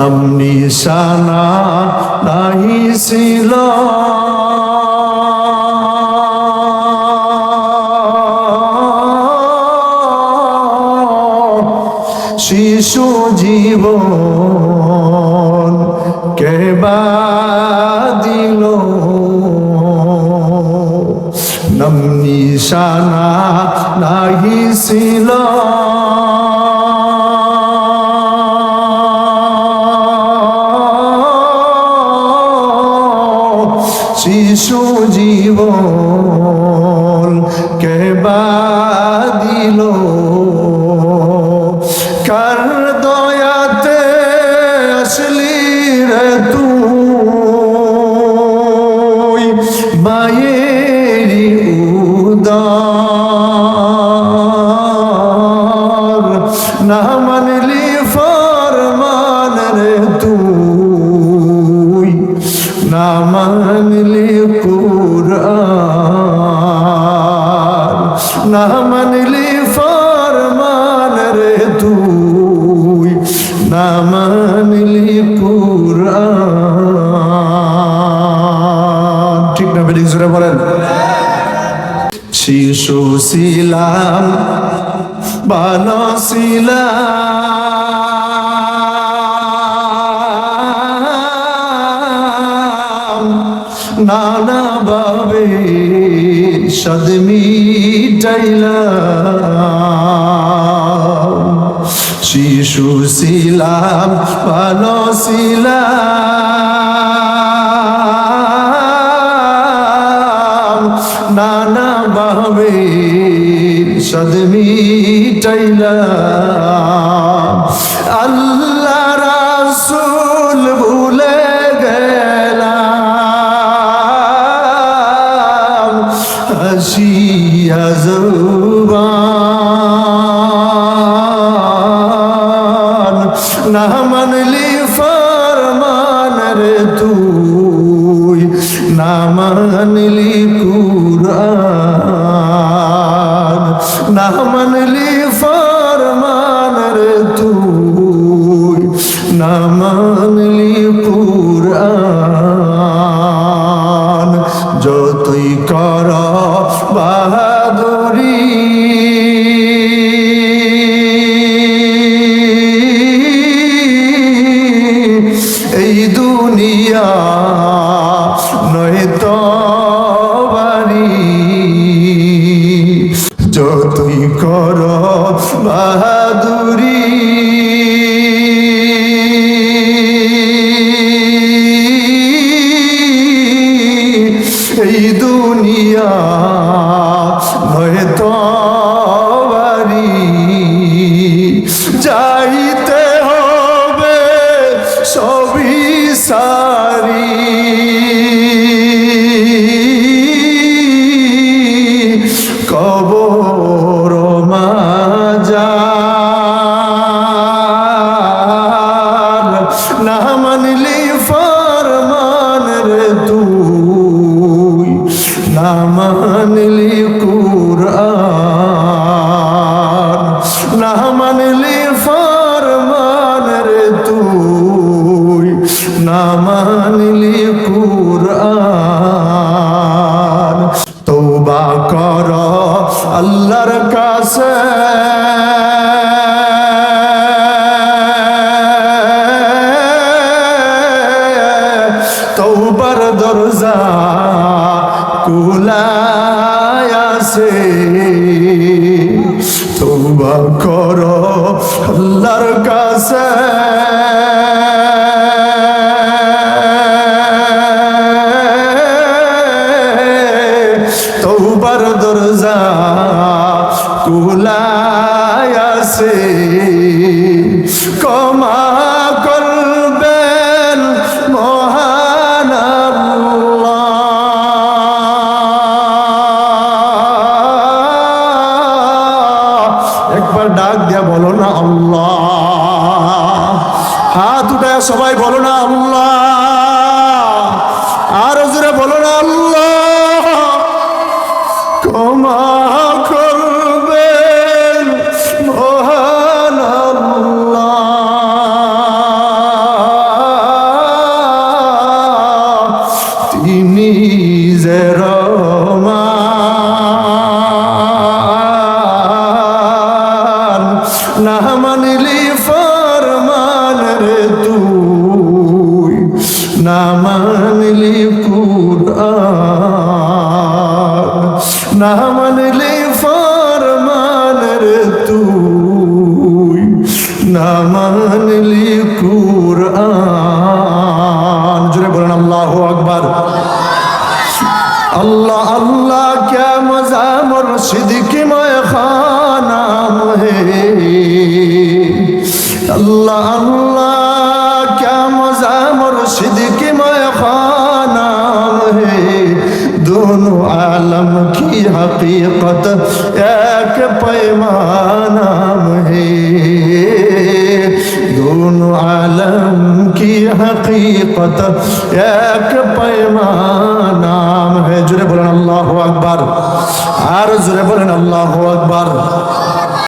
নাম নিশানা নাহি ছিল। শিশু জীবন কেবা দিল? নাম নিশানা নাহি ছিল। শিশু জীবন কেবা দিল কার দয়াতে আসলি রে তুই? মায়েরি উদার না মানলি ফরমান রে তুই? না মানলি না মানলি ফরমান রে তুই, না মানলি পুরাণ ঠিক না বেরিক জোরে বলেন। শিশু শিলাম ভালো নানা ভাবে সদমি শিশু ছিলাম ভালো ছিলাম। নানা ভাবে সদমি আল্লাহ হাসিয়া জবান, না মানলি ফরমান রে তুই, না মানলি কুরআন, না মানলি ফরমান রে তুই, না মানলি কুরআন। যতই কর বাহাদুরি। এই দুনিয়া নয় কর আল্লাহর কাছে। তৌবার দরজা কুলায় আছে। তৌবা কর আল্লাহর কাছে। কমা করবেন মহান। একবার ডাক দিয়া বলো না আল্লাহ হাত উঠায় সবাই বলো না আল্লাহ মানলি কুরআন জুড়ে বলেন আল্লাহ আকবার अल्लाह अल्लाह क्या मजा मुर्शिद की मैं खानाम है अल्लाह अल्लाह क्या मजा मुर्शिद की मैं खानाम है दोनों आलम की हकीकत एक पैमानाम है عالم کی حقیقت ایک پیمانہ ہے جرے بولن اللہ اکبر আর জোরে বলেন اللہ اکبر